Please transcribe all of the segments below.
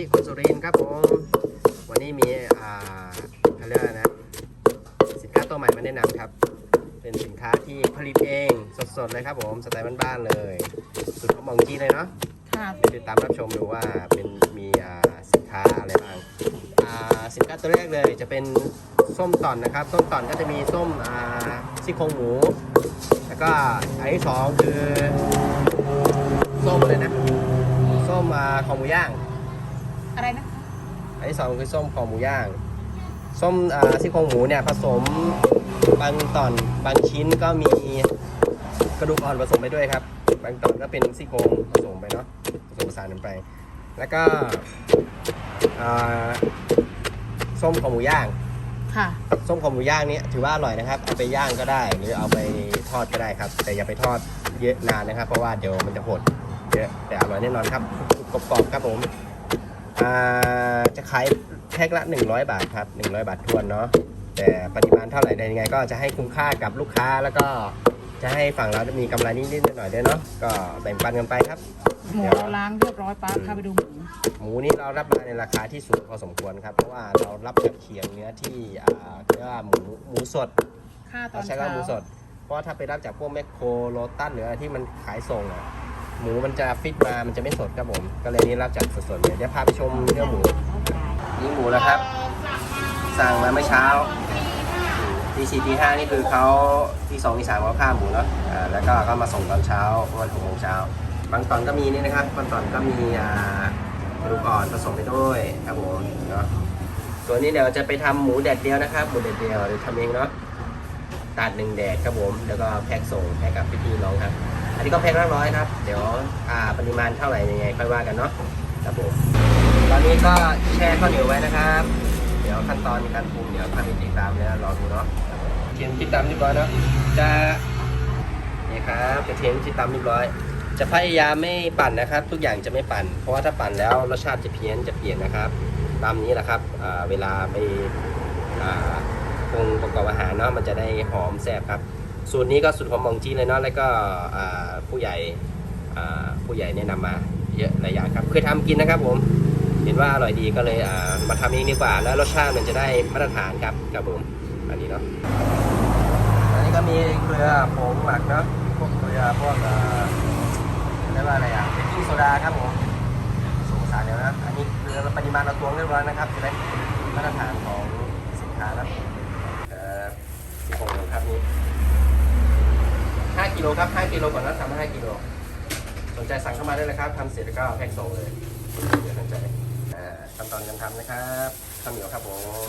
จิคนสุรินทร์ครับผม วันนี้มีอ่าเขาเรียกอะไรนะ สินค้าตัวใหม่มาแนะนำครับ เป็นสินค้าที่ผลิตเองสดๆเลยครับผมสไตล์บ้านๆเลยสุดของมองจีเลยเนาะค่ะไปติดตามรับชมดูว่าเป็นมีอ่าสินค้าอะไรบ้างอ่าสินค้าตัวแรกเลยจะเป็นส้มต่อนนะครับส้มต่อนก็จะมีส้มอ่าซี่โครงหมู แล้วก็อันที่สองคือส้มอะไรนะส้มอ่าคอหมูย่าง อะไรนะคะอันที่สองคือส้มคอหมูย่าง ส้มอ่าซี่โครงหมูเนี่ยผสมบางตอนบางชิ้นก็มีกระดูกอ่อนผสมไปด้วยครับ บางตอนก็เป็นซี่โครงผสมไปเนาะผสมผสานกันไป แล้วก็อ่าส้มคอหมูย่าง ค่ะ ส้มคอหมูย่างนี่ถือว่าอร่อยนะครับเอาไปย่างก็ได้ หรือเอาไปทอดก็ได้ครับ แต่อย่าไปทอดเยอะนานนะครับ เพราะว่าเดี๋ยวมันจะหดเยอะแต่อร่อยแน่นอนครับกรอบๆครับผมอ่า จะขายแพ็คละ 100 บาทครับ 100 บาททวนเนาะแต่ปริมาณเท่าไหร่ใดยังไง ก็จะให้คุ้มค่ากับลูกค้าแล้วก็จะให้ฝั่งเรามีกำไรนิดๆหน่อยๆด้วยเนาะก็แบ่งปันกันไปครับ หมูเราล้างเรียบร้อยป้าพาไปดูหมูหมูนี่เรารับมาในราคาที่สูงพอสมควรครับ เพราะว่าเรารับจากเคียงเนื้อที่อ่าเรียกว่าหมูหมูสดค่าตอเรานใช้เช้าว่าหมูสด เพราะว่าถ้าไปรับจากพวกแมคโครโลตัสหรืออะไรที่มันขายส่งอะ หมูมันจะฟิตมา มันจะไม่สดครับผม ก็เลยนี่รับจากสดๆเลยเดี๋ยวพาไปชมเนื้อหมู นี่หมูนะครับ สั่งมาเมื่อเช้าตีสี่ตีห้านี่คือเขาที่สองที่สามเขาฆ่าหมูเนาะอ่าแล้วก็ก็มาส่งตอนเช้าประมาณหกโมงเช้า บางตอนก็มีนี่นะครับบางตอนก็มีอ่ากระดูกอ่อนผสมไปด้วยครับผมเนาะส่วนนี้เดี๋ยวจะไปทำหมูแดดเดียวนะครับ หมูแดดเดียวเดี๋ยวทำเองเนาะตัดหนึ่งแดดครับผม แล้วก็แพ็คส่งให้กับพี่ๆน้องครับ อันนี้ก็แพ็คละร้อยครับ เดี๋ยวอ่าปริมาณเท่าไหร่ยังไงค่อยว่ากันเนาะครับผมตอนนี้ก็แช่ข้าวเหนียวไว้นะครับ เดี๋ยวขั้นตอนการปรุงเดี๋ยวท่านติดตามแล้วรอดูเนาะเทียมที่ตามเรียบร้อยเนาะจะนี่ครับกระเทียมที่ตำเรียบร้อย จะพยายามไม่ปั่นนะครับ ทุกอย่างจะไม่ปั่น เพราะว่าถ้าปั่นแล้วรสชาติจะเพี้ยนจะเปลี่ยนนะครับ ตามนี้แหละครับเวลาไปปรุงประกอบอาหารเนาะมันจะได้หอมแซ่บครับ สูตรนี้ก็สูตรของมองจีเลยเนาะแล้วก็ผู้ใหญ่ผู้ใหญ่แนะนำมาเยอะหลายอย่างครับเคยทำกินนะครับผมเห็นว่าอร่อยดีก็เลยมาทำเองดีกว่า แล้วรสชาติมันจะได้มาตรฐานครับครับผมอันนี้เนาะอันนี้ก็มีเกลือผงหมักเนาะพวกเกลือพวกเรียกว่าอะไรอะเบกกิ้งโซดาครับผมสงสารเดี๋ยวนะอันนี้เกลือปริมาณเราตวงเรียบร้อยนะครับจะได้มาตรฐานของสินค้านะเอ่อสิบหกครับนี้ กิโลครับห้ากิโลก่อนนะทำห้ากิโลสนใจสั่งเข้ามาได้เลยครับทำเสร็จแล้วก็แพ็คส่งเลยเดี๋ยวสนใจอ่าขั้นตอนการทำนะครับข้าวเหนียวครับผม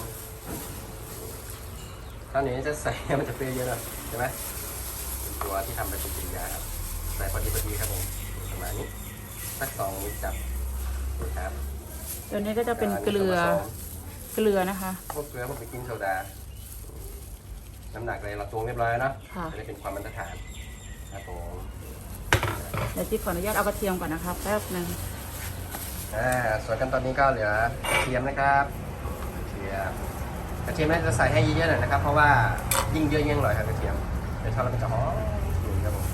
ข้าวเหนียวจะใส่มันจะเปรี้ยวเยอะหน่อยใช่ไหมเป็นตัวที่ทำเป็นปฏิกิริยาครับใส่พอดีพอดีครับผมประมาณนี้สักสองนิดจับนี่ครับตัวนี้ก็จะเป็นเกลือเกลือนะคะพวกเกลือพวกเบกกิ้งโซดาน้ำหนักอะไรเราตวงเรียบร้อยแล้วเนาะค่ะจะได้เป็นความมาตรฐาน ครับผมเดี๋ยวจิ๊บขออนุญาตเอากระเทียมก่อนนะคะแป๊บหนึงอ่าส่วนขั้นตอนนี้ก็เหลือกระเทียมนะครับกระเทียมกระเทียมน่าจะใส่ให้เยอะๆหน่อยนะครับ เพราะว่ายิ่งเยอะยิ่งอร่อยครับกระเทียมเดี๋ยวทอดแล้วมันจะหอมนี่ครับผม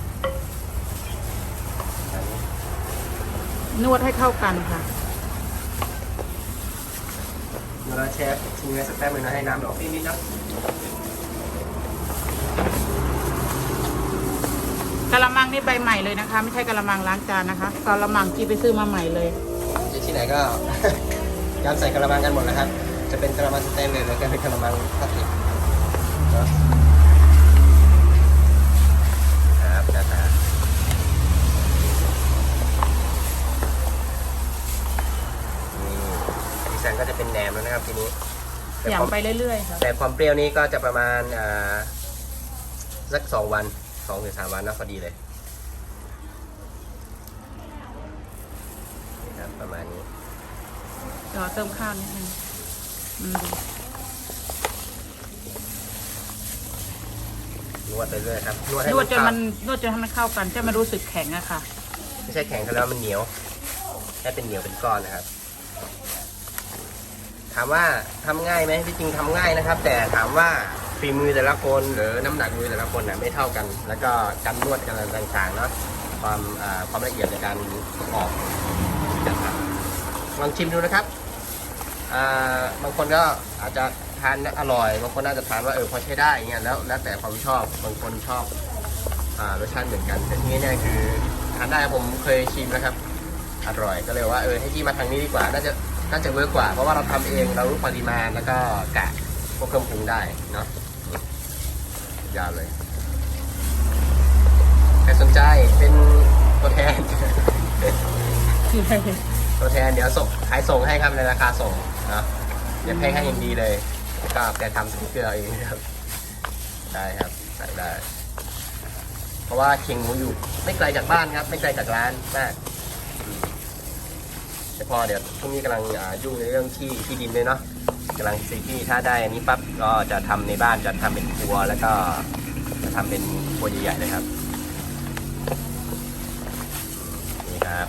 อันนี้นวดให้เข้ากันค่ะเดี๋ยวเราแชร์ทิ้งไว้สักแป๊บนึงนะให้น้ำออกนิดๆนะ กะละมังนี่ใบใหม่เลยนะคะ ไม่ใช่กะละมังล้างจานนะคะกะละมังจีไปซื้อมาใหม่เลยที่ที่ไหนก็การใส่กระมังกันหมดนะครับ จะเป็นกระมังสเตนเลสหรือจะเป็นกระมังพลาสติกเนาะครับจ้าจ้านี่ดีไซน์ก็จะเป็นแหนมแล้วนะครับทีนี้ แต่ความยำไปเรื่อยๆค่ะแต่ความเปรี้ยวนี้ก็จะประมาณอ่าสักสองวัน สองถึงสามวันนะพอดีเลยนี่ครับประมาณนี้เดี๋ยวเติมข้าวนิดนึงอืมนวดไปเรื่อยครับนวดให้นวดจนเข้ามันนวดจนให้มันเข้ากันจะไม่รู้สึกแข็งอะค่ะ ไม่ใช่แข็งแล้วมันเหนียวให้เป็นเหนียวเป็นก้อนนะครับ ถามว่าทำง่ายไหมที่จริงทำง่ายนะครับ แต่ถามว่า ฝีมือแต่ละคนหรือน้ำหนักมือแต่ละคนน่ะไม่เท่ากัน แล้วก็การนวดกันต่างๆเนาะความความละเอียดในการประกลองชิมดูนะครับบางคนก็อาจจะทานอร่อยบางคนอาจจะทานว่าเออพอใช้ได้เงี้ยแล้วแล้วแต่ความชอบบางคนชอบรสชาติเหมือนกัน แต่ที่นี่เนี่ยคือทานได้ผมเคยชิมนะครับ อร่อยก็เลยว่าเออให้พี่มาทางนี้ดีกว่าน่าจะน่าจะเวิร์กกว่า เพราะว่าเราทำเองเรารู้ปริมาณแล้วก็กะพวกเครื่องปรุงได้เนาะ ยาวเลยใครสนใจเป็นตัวแทน ตัวแทนเดี๋ยวส่งขายส่งให้ครับในราคาส่งนะเดี๋ยวแพงให้อย่างดีเลยแล้วก็แกทำสติ๊กเกอร์เอาเองครับ ได้ครับใส่ได้ เพราะว่าเคียงหมูอยู่ไม่ไกลจากบ้านครับ ไม่ไกลจากร้านมากอืมแต่พอเดี๋ยวช่วงนี้กำลังอ่ายุ่งในเรื่องที่ที่ดินเลยเนาะ กำลังซื้อที่ถ้าได้อันนี้ปั๊บก็จะทำในบ้านจะทำเป็นครัวแล้วก็จะทำเป็นครัวใหญ่ๆเลยครับนี่ครับ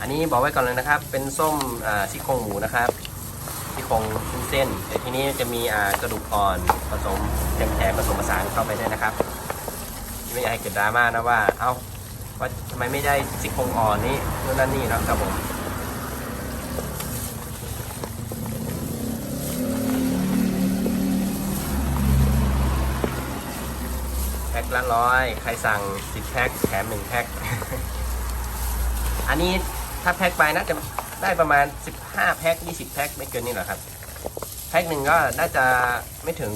อันนี้บอกไว้ก่อนเลยนะครับ เป็นส้มอ่าซี่โครงหมูนะครับซี่โครงเส้นแต่ทีนี้จะมีกระดูกอ่อนผสมแถมๆผสมผสานเข้าไปด้วยนะครับ ไม่อยากให้เกิดดราม่านะว่า เอ้าว่าทำไมไม่ได้ซี่โครงอ่อนนี่นู่นนั่นนี่นะครับผมแพ็คละร้อยใครสั่ง10แพ็คแถม1แพ็คอันนี้ถ้าแพ็คไปน่าจะได้ประมาณ 15 แพ็ค 20 แพ็คไม่เกินนี้หรอกครับ แพ็คหนึ่งก็น่าจะไม่ถึง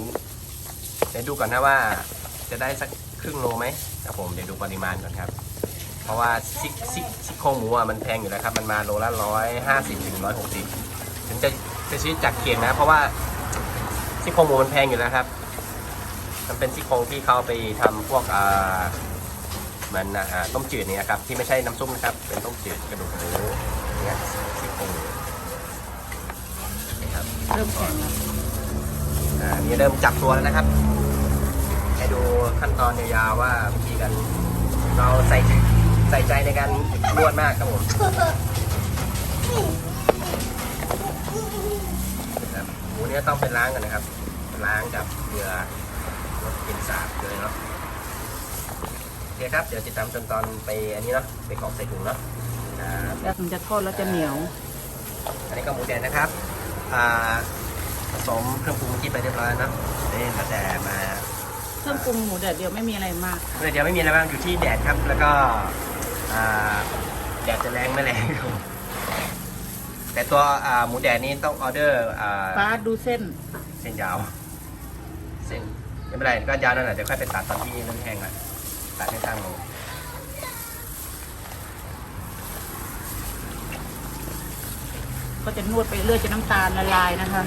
เดี๋ยวดูก่อนนะว่าจะได้สัก ครึ่งโลไหมครับผมเดี๋ยวดูปริมาณก่อนครับ เพราะว่าซิกซิกซิกโครงหมูอะมันแพงอยู่แล้วครับ มันมาโลละร้อยห้าสิบถึงร้อยหกสิบถึงจะจะซื้อจากเคียงนะ เพราะว่าซิกโครงหมูมันแพงอยู่แล้วครับ มันเป็นซิกโครงที่เขาเอาไปทำพวกอ่ามันอ่าต้มจืดเนี่ยครับที่ไม่ใช่น้ำซุปนะครับ เป็นต้มจืดกระดูกหมูเนี่ยซี่โครงหมูนะครับเริ่มแข็งแล้วอ่านี่เริ่มจับตัวแล้วนะครับ ให้ดูขั้นตอนยาวๆว่าวิธีการเราใส่ใส่ใจในการนวดมากครับผมนะครับหมูเนี่ยต้องไปล้างกันนะครับ ล้างกับเกลือลดกลิ่นสาบเลยเนาะโอเคครับ เดี๋ยวติดตามจนตอนไปอันนี้เนาะไปกรอกใส่ถุงเนาะครับแล้วมันจะทอดแล้วจะเหนียว อันนี้ก็หมูแดงนะครับอ่าผสมเครื่องปรุงที่ไปเรียบร้อยเนาะนี่มาแต่มา เครื่องปรุงหมูแดดเดียวไม่มีอะไรมากเดี๋ยวไม่มีอะไรบ้างอยู่ที่แดดครับ แล้วก็อ่าแดดจะแรงไม่แรงครับแต่ตัวอ่าหมูแดดนี้ต้องออเดอร์อ่าป้าดูเส้น เส้นยาว เส้นไม่เป็นไรก็ยาวนั่นแหละเดี๋ยวค่อยไปตัดตอนที่เริ่มแห้งก่อนตัดให้ตั้งลงก็จะนวดไปเรื่อยจนน้ำตาลละลายนะคะ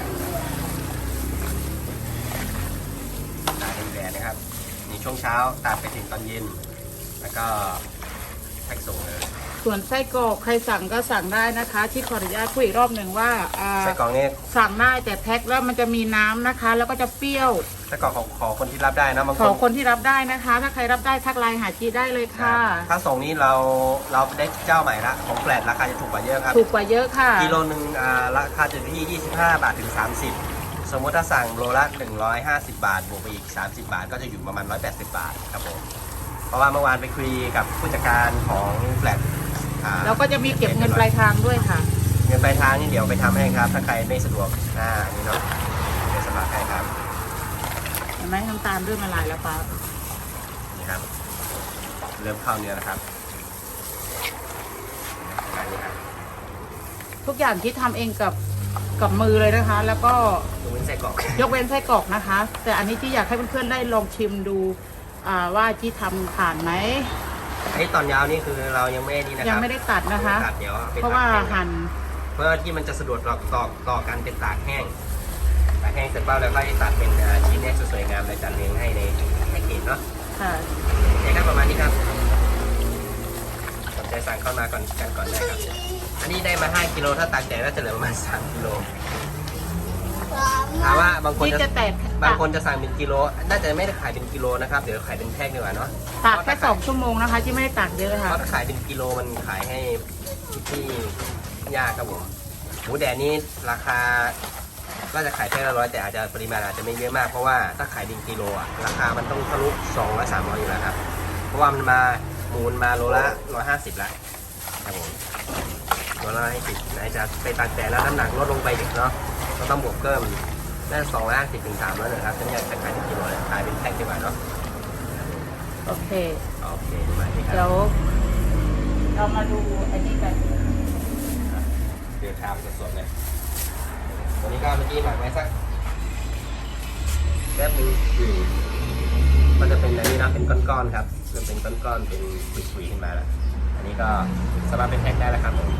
นี่ช่วงเช้าตากไปถึงตอนเย็น แล้วก็แพ็กส่งเลยส่วนไส้กรอกใครสั่งก็สั่งได้นะคะ ที่ขออนุญาตพูดอีกรอบหนึ่งว่าอ่าไส้กรอกนี่สั่งได้แต่แพ็คแล้วมันจะมีน้ำนะคะ แล้วก็จะเปรี้ยว ไส้กรอกของขอคนที่รับได้นะบางขคอนคนที่รับได้นะคะ ถ้าใครรับได้ทักไลน์หาจีได้เลยค่ะ ถ้าส่งนี้เราเราได้เจ้าใหม่ละของแฟลตราคาจะถูกกว่าเยอะครับ ถูกกว่าเยอะค่ะ กิโลหนึ่งอ่าราคาจะอยู่ที่ 25 บาทถึง 30 สมมติถ้าสั่งโลละ 150 บาท บวกไปอีก 30 บาท ก็จะอยู่ประมาณ 180 บาทครับผม เพราะว่าเมื่อวานไปคุยกับผู้จัดการของแฟลตอ่า แล้วก็จะมีเก็บเงินปลายทางด้วยค่ะ เงินปลายทางนี่เดี๋ยวไปทำให้ครับ ถ้าใครไม่สะดวกหน้าอันนี้เนาะเดี๋ยวสมัครให้ครับเห็นไหมน้ำตาลเริ่มละลายแล้วป้านี่ครับ เริ่มเข้าเนื้อแล้วครับประมาณนี้ครับ ทุกอย่างที่ทำเองกับ กับมือเลยนะคะ แล้วก็ยกเว้นไส้กรอกยกเว้นไส้กรอกนะคะ แต่อันนี้ที่อยากให้เพื่อนๆได้ลองชิมดูอ่าว่าที่ทำผ่านไหมไอ้ตอนยาวนี่คือเรายังไม่ได้นี่นะครับยังไม่ได้ตัดนะคะตัดเดี๋ยวอไปเพราะว่าตกแห้งหั่นเพื่อที่มันจะสะดวกต่อต่อต่อกันเป็นตากแห้งตากแห้งเสร็จปั๊บแล้วก็ตัดเป็นอ่าชิ้นแรกสวยๆงามเลยจัดเรียงให้ในแพ็กเกจเนาะ ค่ะเนี่ยครับประมาณนี้ครับสนใจสั่งเข้ามาก่อนกันก่อนได้ครับ อันนี้ได้มา 5กิโลถ้าตากแดดน่าจะเหลือประมาณ3กิโลถามว่าบางคนที่จะจะแตกบางคนจะสั่งเป็นกิโล น่าจะไม่ได้ขายเป็นกิโลนะครับเดี๋ยวขายเป็นแพ็คดีกว่าเนาะตากแค่สองชั่วโมงนะคะ ที่ไม่ได้ตากเยอะเพค่ะ ราะถ้าขายเป็นกิโลมันขายให้ที่ยากครับผมหมูแดดนี้ราคาก็จะขายแค่ละร้อยแต่อาจจะปริมาณอาจจะไม่เยอะมากเพราะว่าถ้าขายดิงกิโลอะราคามันต้องทะลุสองร้อยสามร้อยอยู่แล้วครับเพราะว่ามันมาหมูลมาโลละร้อยห้าสิบละครับผม โลละห้าสิบไหนจะไปตัดแต่แล้วน้ำหนักลดลงไปอีกเนาะก็ต้องบวกเพิ่มน่าสองร้อยห้าสิบถึงสามร้อยนะครับฉันอยากจะขายเป็นกิโลเลยขายเป็นแพ็คดีกว่าเนาะโอเค โอเคประมาณนี้ครับเดี๋ยวเรามาดูอันนี้กันเดี๋ยวชามสดๆเลยวันนี้ก็เมื่อกี้หมักไว้สักแป๊บนึงอืมมันจะเป็นอะไรนี่นะเป็นก้อนๆครับเริ่มเป็นก้อนๆเป็นปุยๆขึ้นมาแล้วอันนี้ก็สามารถเป็นแพ็คได้แล้วครับผม